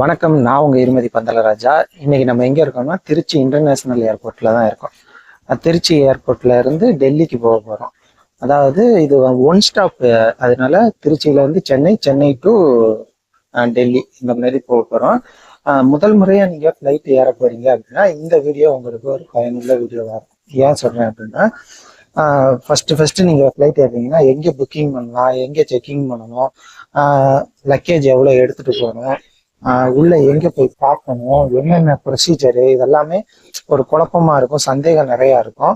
வணக்கம் நான் உங்கள் இருமதி பந்தலராஜா. இன்னைக்கு நம்ம எங்கே இருக்கோம்னா திருச்சி இன்டர்நேஷ்னல் ஏர்போர்ட்டில் தான் இருக்கோம். திருச்சி ஏர்போர்ட்டில் இருந்து டெல்லிக்கு போக போகிறோம் அதாவது இது ஒன் ஸ்டாப் அதனால திருச்சியிலேருந்து சென்னை சென்னை டு டெல்லி இந்த மாதிரி போக போகிறோம் முதல் முறையாக நீங்கள் ஃப்ளைட் ஏற போகிறீங்க அப்படின்னா இந்த வீடியோ உங்களுக்கு ஒரு பயனுள்ள வீடியோவாக இருக்கும். ஏன் சொல்கிறேன் அப்படின்னா ஃபஸ்ட்டு ஃபஸ்ட்டு நீங்கள் ஃப்ளைட் ஏறுறீங்கன்னா எங்கே புக்கிங் பண்ணலாம் எங்கே செக்கிங் பண்ணணும் லக்கேஜ் எவ்வளோ எடுத்துகிட்டு போகணும் உள்ள எங்க போய் பார்க்கணும்? என்னென்ன ப்ரொசீஜரு இதெல்லாமே ஒரு குழப்பமா இருக்கும். சந்தேகம் நிறைய இருக்கும்.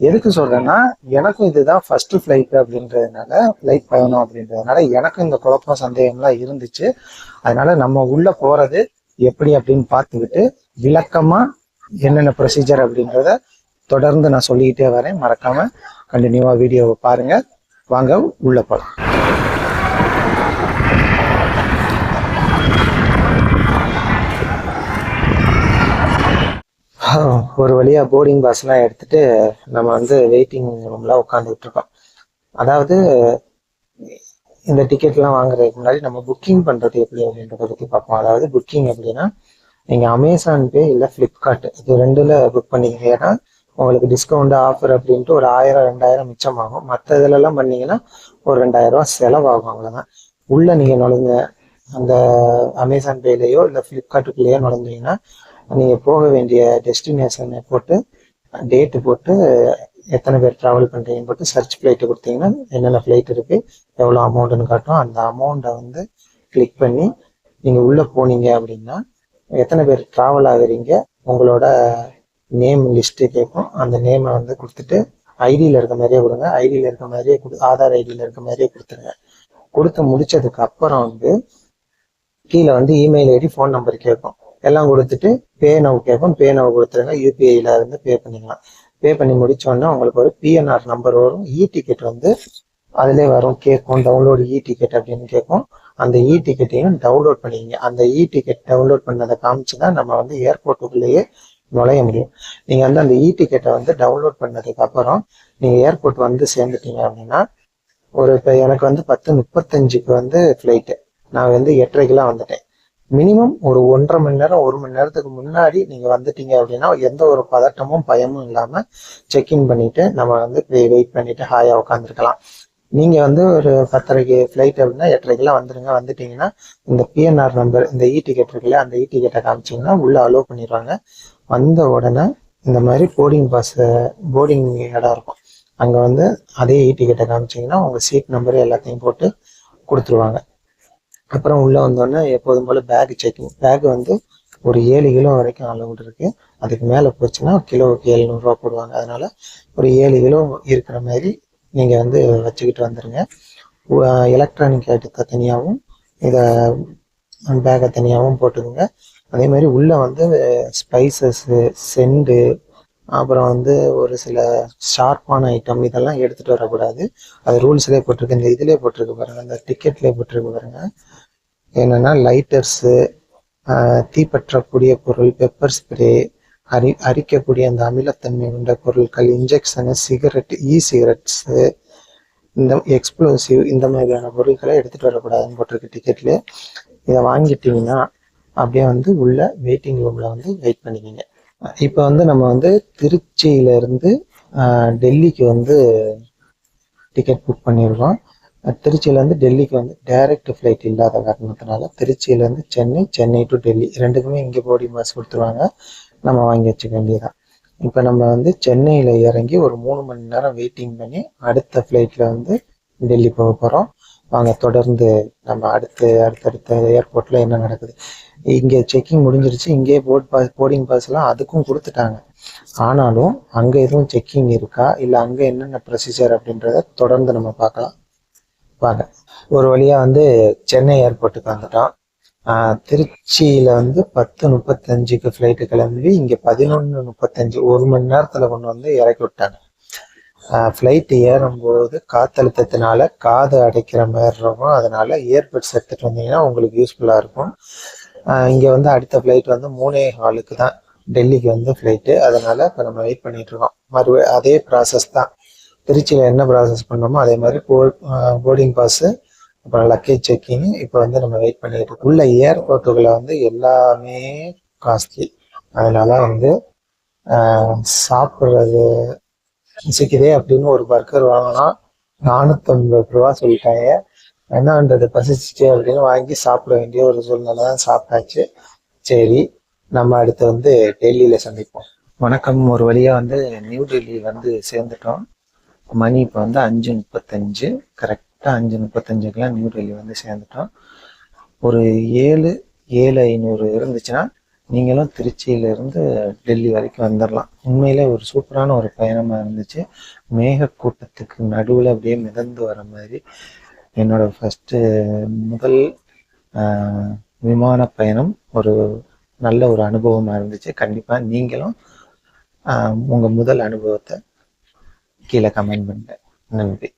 எதுக்கு சொல்றேன்னா எனக்கும் இதுதான் ஃபர்ஸ்ட் ஃபிளைட் அப்படின்றதுனால ஃபிளைட் பயணம் அப்படின்றதுனால எனக்கும் இந்த குழப்பம் சந்தேகம்லாம் இருந்துச்சு. அதனால நம்ம உள்ள போறது எப்படி அப்படின்னு பார்த்துக்கிட்டு விளக்கமா என்னென்ன ப்ரொசீஜர் அப்படின்றத தொடர்ந்து நான் சொல்லிக்கிட்டே வரேன். மறக்காம கண்டினியூவா வீடியோவை பாருங்க. வாங்க உள்ள போகலாம் ஒரு வழியா போர்டிங் பாஸ்லாம் எடுத்துட்டு நம்ம வந்து வெயிட்டிங் ரூம்ல உட்காந்துக்கிட்டு இருக்கோம் அதாவது இந்த டிக்கெட்லாம் வாங்குறதுக்கு முன்னாடி நம்ம புக்கிங் பண்ணுறது எப்படி அப்படின்றத பற்றி பார்ப்போம். அதாவது புக்கிங் எப்படின்னா நீங்கள் அமேசான் பே இல்லை ஃப்ளிப்கார்ட் இது ரெண்டுல புக் பண்ணிக்கங்க. ஏன்னா உங்களுக்கு டிஸ்கவுண்ட் ஆஃபர் அப்படின்ட்டு ஒரு ஆயிரம் ரெண்டாயிரம் மிச்சமாகும் மற்ற இதுலலாம் பண்ணீங்கன்னா ஒரு ரெண்டாயிரம் செலவாகும் அவ்வளோதான் உள்ளே நீங்கள் நுழைஞ்ச அந்த அமேசான் பேலையோ இல்லை ஃப்ளிப்கார்ட்டுக்குள்ளேயோ நுழைஞ்சீங்கன்னா நீங்கள் போக வேண்டிய டெஸ்டினேஷனை போட்டு டேட்டு போட்டு எத்தனை பேர் ட்ராவல் பண்ணுறீங்கன்னு போட்டு சர்ச் ஃப்ளைட்டு கொடுத்தீங்கன்னா என்னென்ன ஃப்ளைட் இருக்குது எவ்வளோ அமௌண்ட்டுன்னு காட்டும். அந்த அமௌண்ட்டை வந்து கிளிக் பண்ணி நீங்கள் உள்ளே போனீங்க அப்படின்னா எத்தனை பேர் ட்ராவல் ஆகுறீங்க உங்களோட நேம் லிஸ்ட்டு கேட்கும். அந்த நேமை வந்து கொடுத்துட்டு ஐடியில் இருக்க மாதிரியே கொடுங்க. ஐடியில் இருக்க மாதிரியே கொடு ஆதார் ஐடியில் இருக்க மாதிரியே கொடுத்துருங்க. கொடுத்து முடிச்சதுக்கு அப்புறம் வந்து கீழே வந்து இமெயில் ஐடி ஃபோன் நம்பர் கேட்கும். எல்லாம் கொடுத்துட்டு பே நவ் கேட்கும் பே நவ் கொடுத்துருங்க. யூபிஐல இருந்து பே பண்ணிக்கலாம். பே பண்ணி முடிச்சோடனே உங்களுக்கு ஒரு பிஎன்ஆர் நம்பர் வரும். இ டிக்கெட் வந்து அதிலே வரும். கேட்கும் டவுன்லோடு இ டிக்கெட் அப்படின்னு கேட்கும் அந்த இ டிக்கெட்டையும் டவுன்லோட் பண்ணிக்கிங்க. அந்த இ டிக்கெட் டவுன்லோட் பண்ணதை காமிச்சு தான் நம்ம வந்து ஏர்போர்ட்டுக்குள்ளேயே நுழைய முடியும். நீங்கள் வந்து அந்த இ டிக்கெட்டை வந்து டவுன்லோட் பண்ணதுக்கு அப்புறம் நீங்கள் ஏர்போர்ட் வந்து சேர்ந்துட்டீங்க அப்படின்னா ஒரு இப்போ எனக்கு வந்து பத்து முப்பத்தஞ்சுக்கு வந்து ஃப்ளைட்டு நான் வந்து எட்டரைக்கெலாம் வந்துட்டேன். மினிமம் ஒரு ஒன்றரை மணி நேரம் ஒரு மணி நேரத்துக்கு முன்னாடி நீங்க வந்துட்டீங்க அப்படின்னா எந்த ஒரு பதட்டமும் பயமும் இல்லாம செக்இன் பண்ணிட்டு நம்ம வந்து வெயிட் பண்ணிட்டு ஹாயா உட்காந்துருக்கலாம் நீங்க வந்து ஒரு பத்தரைக்கு ஃப்ளைட் அப்படின்னா எட்டரைக்கெல்லாம் வந்துருங்க. வந்துட்டீங்கன்னா இந்த பிஎன்ஆர் நம்பர் இந்த இ டிக்கெட் இருக்குல்ல அந்த இ டிக்கெட்டை காமிச்சீங்கன்னா உள்ள அலோவ் பண்ணிடுவாங்க வந்த உடனே இந்த மாதிரி போர்டிங் பாஸ் போர்டிங் இடம் இருக்கும். அங்க வந்து அதே இ டிக்கெட்டை காமிச்சீங்கன்னா உங்க சீட் நம்பர் எல்லாத்தையும் போட்டு கொடுத்துருவாங்க. அப்புறம் உள்ளே வந்தோடனே எப்போதும் போல் பேக் செக்கிங் பேக் வந்து ஒரு ஏழு கிலோ வரைக்கும் அளவுட் இருக்குது அதுக்கு மேலே போச்சுன்னா கிலோவுக்கு எழுநூறுவா போடுவாங்க. அதனால் ஒரு ஏழு கிலோ இருக்கிற மாதிரி நீங்கள் வந்து வச்சுக்கிட்டு வந்துடுங்க எலக்ட்ரானிக் ஐட்டத்தை தனியாகவும் இதை பேக்கை தனியாகவும் போட்டுக்கோங்க. அதே மாதிரி உள்ளே வந்து ஸ்பைசஸ்ஸு செண்டு அப்புறம் வந்து ஒரு சில ஷார்ப்பான ஐட்டம் இதெல்லாம் எடுத்துகிட்டு வரக்கூடாது. அது ரூல்ஸ்லேயே போட்டிருக்கு. இந்த இதுலேயே போட்டிருக்கு பாருங்கள் அந்த டிக்கெட்லேயே போட்டிருக்கு பாருங்கள் என்னென்னா லைட்டர்ஸு தீப்பற்றக்கூடிய பொருள் பெப்பர் ஸ்ப்ரே அரி அரிக்கக்கூடிய அந்த அமிலத்தன்மை கொண்ட பொருட்கள் இன்ஜெக்ஷனு சிகரெட் இ சிகரெட்ஸு இந்த எக்ஸ்ப்ளோசிவ் இந்த மாதிரியான பொருட்களை எடுத்துகிட்டு வரக்கூடாதுன்னு போட்டிருக்கு டிக்கெட்லேயே இதை வாங்கிட்டீங்கன்னா அப்படியே வந்து உள்ள வெயிட்டிங் ரூமில் வந்து வெயிட் பண்ணிக்கிங்க. இப்போ வந்து நம்ம வந்து திருச்சியிலேருந்து டெல்லிக்கு வந்து டிக்கெட் புக் பண்ணியிருக்கோம் திருச்சியிலேருந்து டெல்லிக்கு வந்து டைரக்ட் ஃப்ளைட் இல்லாத காரணத்தினால திருச்சியிலேருந்து சென்னை சென்னை டு டெல்லி ரெண்டுக்குமே இங்கே போர்டிங் பாஸ் கொடுத்துருவாங்க. நம்ம வாங்கி வச்சுக்க வேண்டியதான் இப்போ நம்ம வந்து சென்னையில் இறங்கி ஒரு மூணு மணி நேரம் வெயிட்டிங் பண்ணி அடுத்த ஃப்ளைட்டில் வந்து டெல்லி போக போகிறோம் வாங்க தொடர்ந்து நம்ம அடுத்து அடுத்தடுத்த ஏர்போர்ட்டில் என்ன நடக்குது. இங்கே செக்கிங் முடிஞ்சிருச்சு. இங்கே போர்ட் பாஸ் போர்டிங் பாஸ்லாம் அதுக்கும் கொடுத்துட்டாங்க. ஆனாலும் அங்கே எதுவும் செக்கிங் இருக்கா? இல்லை அங்கே என்னென்ன ப்ரொசீஜர் அப்படின்றத தொடர்ந்து நம்ம பார்க்கலாம். வாங்க. ஒரு வழியாக வந்து சென்னை ஏர்போர்ட்டுக்கு வந்துட்டோம். திருச்சியில் வந்து பத்து முப்பத்தஞ்சுக்கு ஃப்ளைட்டு கிளம்பி இங்கே பதினொன்று முப்பத்தஞ்சு ஒரு மணி நேரத்தில் கொண்டு வந்து இறக்கி விட்டாங்க. ஃப்ளைட் ஏறும்போது காத்தழுத்தத்தினால காது அடைக்கிற மாதிரி இருக்கும். அதனால இயர்பட்ஸ் எடுத்துகிட்டு வந்தீங்கன்னா உங்களுக்கு யூஸ்ஃபுல்லாக இருக்கும். இங்கே வந்து அடுத்த ஃப்ளைட் வந்து மூணே ஹாலுக்கு தான். டெல்லிக்கு வந்து ஃப்ளைட்டு அதனால் இப்போ நம்ம வெயிட் பண்ணிகிட்ருக்கோம் மறுபடியும் அதே ப்ராசஸ் தான். திருச்சியில் என்ன ப்ராசஸ் பண்ணோமோ அதே மாதிரி போர்டிங் பாஸு அப்புறம் லக்கேஜ் செக்கிங் இப்போ வந்து நம்ம வெயிட் பண்ணிட்டு உள்ள ஏர்போர்ட்டுகளை வந்து எல்லாமே காஸ்ட்லி அதனால வந்து சாப்பிட்றது பசிக்குதே அப்படின்னு ஒரு பர்கர் வாங்கினா நானூற்றம்பது ரூபா சொல்லிட்டாங்க. என்னன்றது பசிச்சுட்டு அப்படின்னு வாங்கி சாப்பிட வேண்டிய ஒரு சூழ்நிலை தான் சாப்பிட்டாச்சு. சரி நம்ம அடுத்து வந்து டெல்லியில் சந்திப்போம். வணக்கம். ஒரு வழியாக வந்து நியூ டெல்லி வந்து சேர்ந்துட்டோம். மணி இப்போ வந்து அஞ்சு முப்பத்தஞ்சு. கரெக்டாக அஞ்சு முப்பத்தஞ்சுக்கெலாம் நியூ டெல்லி வந்து சேர்ந்துட்டோம். ஒரு ஏழு ஏழு ஐநூறு இருந்துச்சுன்னா நீங்களும் திருச்சியிலேருந்து டெல்லி வரைக்கும் வந்துடலாம் உண்மையிலே ஒரு சூப்பரான ஒரு பயணமாக இருந்துச்சு. மேகக்கூட்டத்துக்கு நடுவில் அப்படியே மிதந்து வர மாதிரி என்னோட ஃபஸ்ட்டு முதல் விமான பயணம் ஒரு நல்ல ஒரு அனுபவமாக இருந்துச்சு. கண்டிப்பாக நீங்களும் உங்கள் முதல் அனுபவத்தை கீழே கமெண்ட் பண்ணுங்க நன்றி.